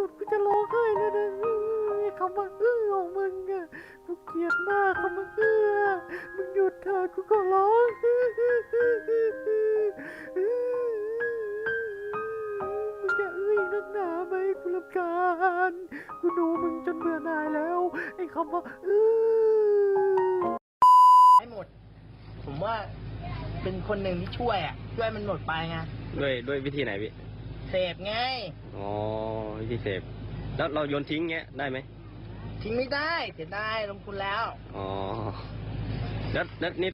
ุดกูจะร้องไห้แล้วนะอื้อคำว่าเออของมึงอะกูเกลียดมากคำว่าเออมึงหยุดเถอะกูก็ร้องมึงจะเอ้ยนักหนาไหมกูรำคาญกูดูมึงจนเบื่อหน่ายแล้วไอ้คำว่าเออให้หมด ผมว่าเป็นคนหนึ่งที่ช่วยอะช่วยมันหมดไปไงด้วยด้วยวิธีไหนพี่ เสพไงอ๋อวิธีเสพแล้วเราโยนทิ้งเงี้ยได้ไหมทิ้งไม่ได้เสียดายลงทุนแล้วอ๋อแล้วแล้วนี่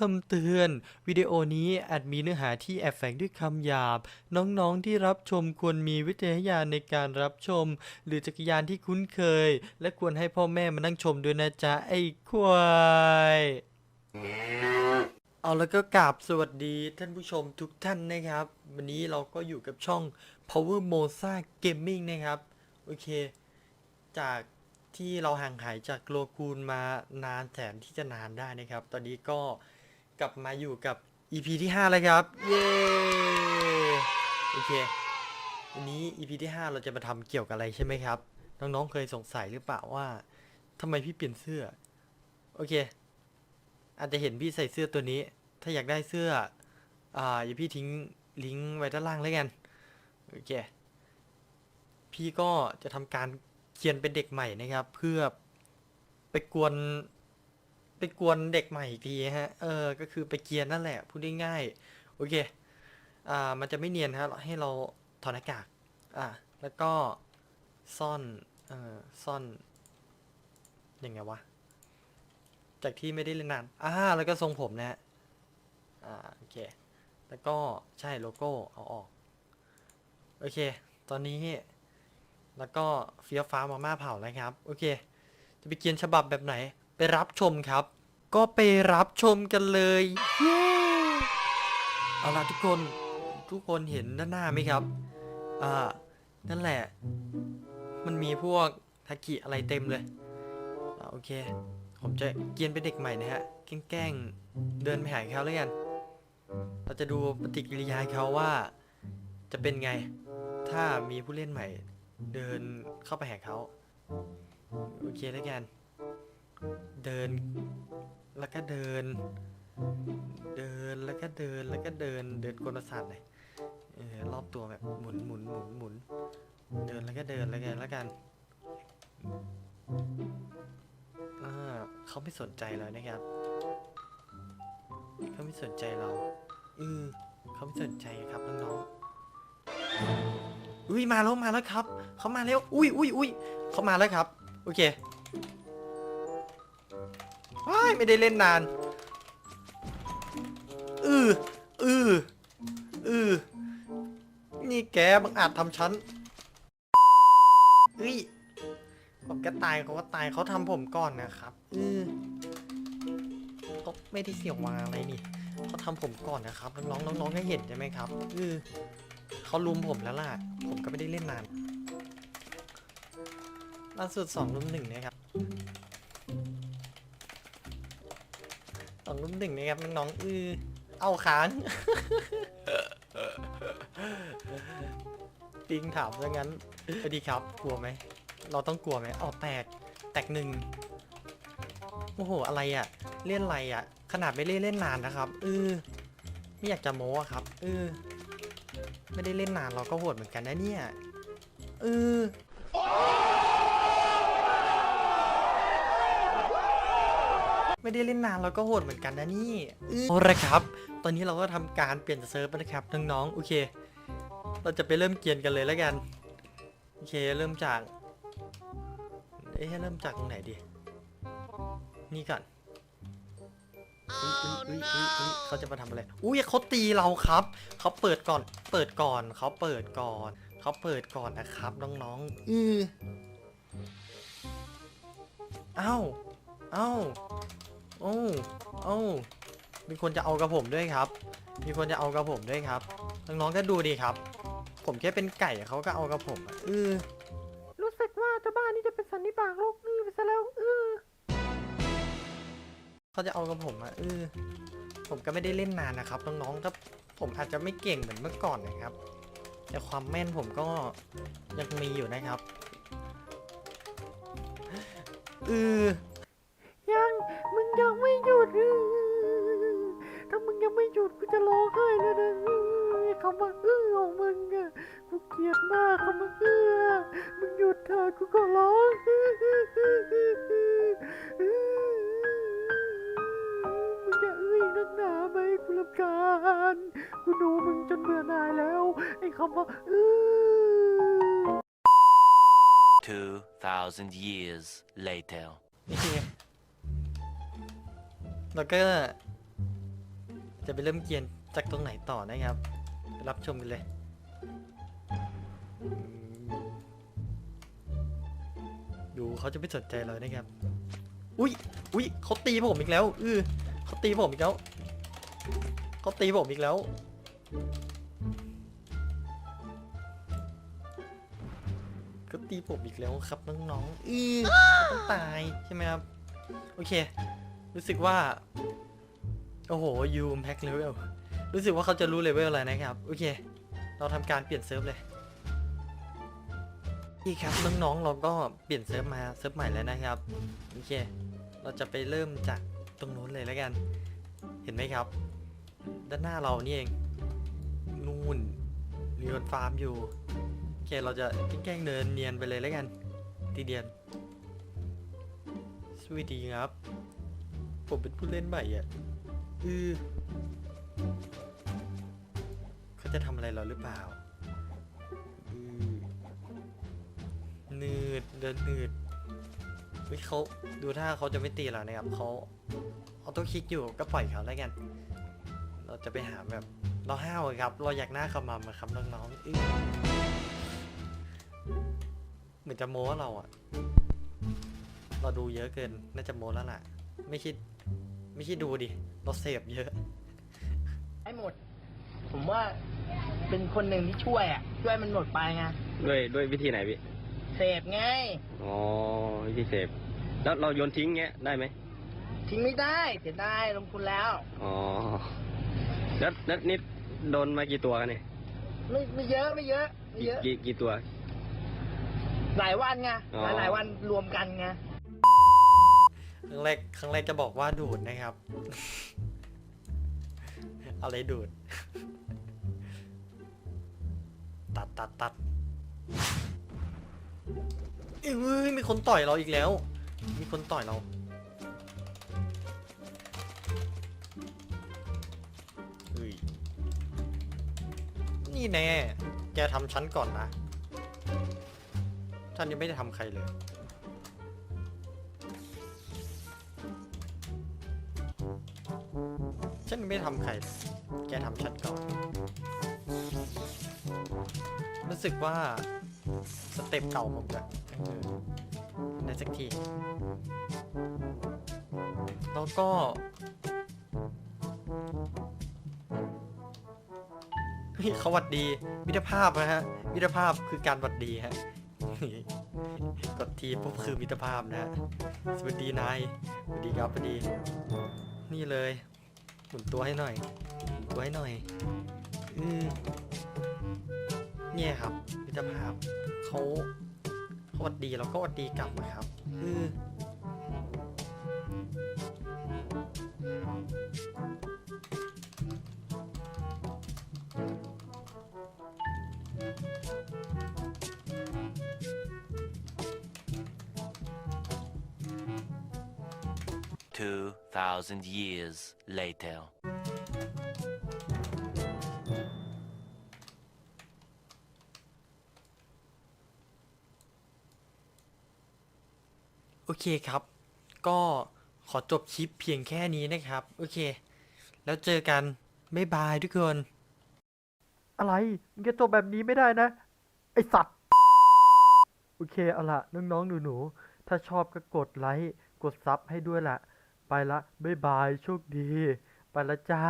คำเตือน วิดีโอนี้อาจมีเนื้อหาที่แอบแฝงด้วยคำหยาบ น้องๆที่รับชมควรมีวิจารณญาณในการรับชม หรือจักรยานที่คุ้นเคย และควรให้พ่อแม่มานั่งชมด้วยนะจ๊ะ ไอ้ควายเอาแล้วก็กราบสวัสดีท่านผู้ชมทุกท่านนะครับ วันนี้เราก็อยู่กับช่อง Power Moza Gaming นะครับ โอเค จากที่เราห่างหายจากโลคูนมานานแสนที่จะนานได้นะครับ ตอนนี้ก็ กลับมาอยู่กับ EP ที่ 5 แล้วครับ เย้ โอเค วันนี้ EP ที่ 5 เราจะมาทำเกี่ยวกับอะไรใช่ไหมครับ น้องๆ เคยสงสัยหรือเปล่าว่าทำไมพี่เปลี่ยนเสื้อ โอเค อาจจะเห็นพี่ใส่เสื้อตัวนี้ ถ้าอยากได้เสื้อ อ่าอย่าพี่ทิ้งลิงก์ไว้ด้านล่างแล้วกัน โอเค พี่ก็จะทำการเขียนเป็นเด็กใหม่นะครับ เพื่อไปกวน ไปกวนเด็กใหม่อีกทีฮะ เออ ก็คือไปเกียนนั่นแหละ พูดง่ายๆ โอเค อ่า มันจะไม่เนียนฮะ ให้เราถอดหน้ากาก อ่า แล้วก็ซ่อน เอ่อ ซ่อน ยังไงวะ จากที่ไม่ได้เล่นนาน อ่า แล้วก็ทรงผมนะฮะ อ่า โอเค แล้วก็ใช่โลโก้ เอาออก โอเค ตอนนี้ แล้วก็เฟี้ยวฟ้ามาม่าเผานะครับ โอเค จะไปเขียนฉบับแบบไหน ไปรับชมครับ ก็ไปรับชมกันเลยเย้เอาล่ะทุกคนทุกคนเห็นด้านหน้าไหมครับอ่านั่นแหละ มันมีพวกทากิอะไรเต็มเลยอโอเค ผมจะเกียนเป็นเด็กใหม่นะฮะ แกล้งเดินไปหาเขาแล้วกัน เราจะดูปฏิกิริยาเขาว่า จะเป็นไง ถ้ามีผู้เล่นใหม่ เดินเข้าไปหาเขา โอเคแล้วกัน เดิน แล้วก็เดิน เดินแล้วก็เดินแล้วก็เดิน เดินกลศาสตร์หน่อยเออรอบตัวแบบหมุนหมุนหมุนหมุนเดินแล้วก็เดินแล้วกันแล้วกันเขาไม่สนใจเรานะครับเขาไม่สนใจเราเออเขาไม่สนใจครับน้องๆอุ้ยมาแล้วมาแล้วครับเขามาแล้วอุ้ยอุ้ยอุ้ยเขามาแล้วครับ โอเคายไม่ได้เล่นนาน อืออืออือนี่แกบังอาจทำฉันเฮ้ยผมก็ตายเขาก็ตายเขาทำผมก่อนนะครับอือเขาไม่ได้เสียววาอะไรนี่เขาทำผมก่อนนะครับน้องๆน้องๆก็เห็นใช่ไหมครับอือเขาลุมผมแล้วล่ะ ผมก็ไม่ได้เล่นนานล่าสุดสองลุมหนึ่งนะครับ มหนึ่งนะครับน้องๆอือเอาค้างปิงถามซะงั้นสวัสดีครับ กลัวไหม เราต้องกลัวไหมเอาแตก แตกหนึ่งโอ้โห อะไรอะ่ะ เล่นอะไรอะ่ะ ขนาดไม่ได้เล่นนานนะครับเออไม่อยากจะโม้อะครับเออไม่ได้เล่นนานเราก็โหดเหมือนกันนะเนี่ยเออ ไม่ได้เล่นนานเราก็โหดเหมือนกันนะนี่เออเอาละครับ ตอนนี้เราก็ทำการเปลี่ยนเซิร์ฟแล้วนะครับน้องๆโอเค เราจะไปเริ่มเกียนกันเลยแล้วกันโอเคเริ่มจากเอ๊ะเริ่มจากตรงไหนดีนี่ก่อนอุ๊ยอุ๊ยอุ๊ยอุ๊ยอุ๊ยเขาจะมาทำอะไรอุ้ยเขาตีเราครับเขาเปิดก่อนเปิดก่อนเขาเปิดก่อนเขาเปิดก่อนนะครับน้องๆอือเอ้าเอ้า โอ้เอ้ามีคนจะเอากับผมด้วยครับ มีคนจะเอากับผมด้วยครับน้องๆก็ดูดีครับผผมแค่เป็นไก่อะเขาก็เอากับผมอะเออรู้สึกว่าเจ้าบ้านนี่จะเป็นสันนิบาตโลกนี้ไปซะแล้วเออเขาจะเอากับผมอะเออผมก็ไม่ได้เล่นนานนะครับน้องๆถ้าผมอาจจะไม่เก่งเหมือนเมื่อก่อนนะครับ แต่ความแม่นผมก็ยังมีอยู่นะครับเออ อคำว่าเออของมึงอะกูเกลียดมากคำว่าเออมึงหยุดเถอะกูก็ร้องเออเออเออเออเออเออมึงจะเอ้ยนักหนาไหมกูรำคาญกูดูมึงจนเบื่อหน่ายแล้ว ไอ้คำว่าเออ2,000 years later. โอเคแล้วก็จะไปเริ่มเกียนจากตรงไหนต่อนะครับไป รับชมกันเลยอืมดูเขาจะไม่สนใจเรานะครับ อุ้ยอุ้ยเขาตีผมอีกแล้วเออเขาตีผมอีกแล้วเขาตีผมอีกแล้ว ก็ตีผมอีกแล้วครับน้องๆอือต้องตายใช่ไหมครับ โอเค รู้สึกว่า โอ้โหยูมแพ็คเลเวล รู้สึกว่าเขาจะรู้เลเวลอะไรนะครับ โอเค เราทำการเปลี่ยนเซิร์ฟเลยนี่ครับน้องๆเราก็เปลี่ยนเซิร์ฟมาเซิร์ฟใหม่แล้วนะครับ โอเค เราจะไปเริ่มจากตรงนู้นเลยแล้วกัน เห็นไหมครับ ด้านหน้าเรานี่เอง นู่นเรือนฟาร์มอยู่ โอเค เราจะแกล้งเดินเนียนไปเลยแล้วกันทีเดียนสวัสดีครับ ผมเป็นผู้เล่นใหม่อะ อือ เขาจะทำอะไรเราหรือเปล่าหนืดเดินหนืดเฮ้ยเขาดูท่าเขาจะไม่ตีเรานะครับเขาออโต้คลิกอยู่ก็ปล่อยเขาแล้วกัน เราจะไปหาแบบเราห้าวครับ เราอยากหน้าขมำอะครับน้องๆเหมือนจะโม้เราอะเราดูเยอะเกิน น่าจะโม้แล้วล่ะ ไม่คิด ไม่คิดดูดิ เราเสพเยอะ ให้หมด ผมว่าเป็นคนหนึ่งที่ช่วยอะ ช่วยมันหมดไปไงด้วยด้วยวิธีไหนพี่เสพไงอ๋อวิธีเสพแล้วเราโยนทิ้งเงี้ยได้ไหมทิ้งไม่ได้เสียดายลงทุนแล้วอ๋อแล้วแล้วนี่โดนมากี่ตัวกันเนี่ยไม่ไม่เยอะไม่เยอะไม่กี่เยอะกี่กี่ตัว หลายวันไงอ๋อหลายหลายวันรวมกันไงครั้งแรกครั้งแรกจะบอกว่าดูดนะครับ อะไรดูด ตัดตัดตัดเอ้ยมีคนต่อยเราอีกแล้ว มีคนต่อยเราเฮ้ยนี่แน่ แกทำฉันก่อนนะท่านยังไม่ได้ทำใครเลยฉันไม่ทำใคร แกทำฉันก่อน รู้สึกว่า สเต็ปเก่าผมจะเออได้สักที แล้วก็เฮ้ยเขาหวัดดีมิตรภาพนะฮะมิตรภาพคือการหวัดดีฮะกดทีปุ๊บคือมิตรภาพนะฮะสวัสดีนายสวัสดีครับสวัสดี นี่เลยหมุนตัวให้หน่อย หมุนตัวให้หน่อยอืมเนี่ยครับมิตรภาพเขาเขาหวัดดีเราก็หวัดดีกลับนะครับอือ2,000 years later. โอเคครับ ก็ขอจบคลิปเพียงแค่นี้นะครับ โอเค แล้วเจอกัน บ๊ายบายทุกคน อะไร มึงจะจบแบบนี้ไม่ได้นะ ไอสัตว์ โอเค เอาละน้องๆหนูๆถ้าชอบก็กดไลค์ กดซับให้ด้วยละ ไปละ บ๊ายบาย โชคดี ไปละจ้า